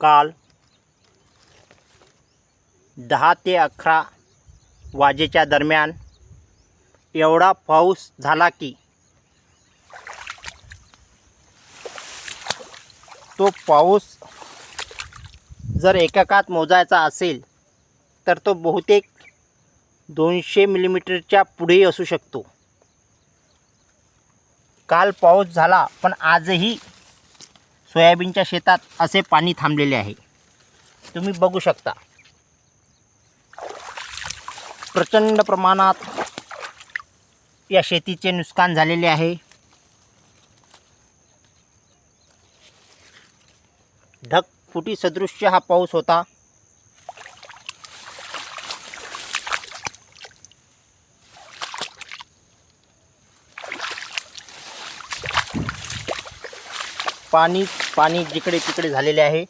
काल दहा ते अकरा वाजेच्या दरम्यान एवढा पाऊस झाला की तो पाऊस जर एककात मोजायचा असेल तर तो बहुतेक दोनशे मिलीमीटरच्या पुढेही असू शकतो. काल पाऊस झाला पण आजही सोयाबीनच्या शेतात असे पाणी थांबलेले आहे. तुम्ही बघू शकता. प्रचंड प्रमाणात या शेतीचे नुकसान झालेले आहे. ढगफुटी सदृश्य हा पाऊस होता. पाणी पाणी जिकडे तिकडे झालेले आहे.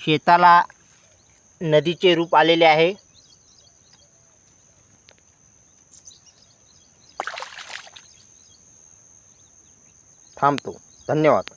शेताला नदीचे रूप आलेले आहे. थांबतो. धन्यवाद.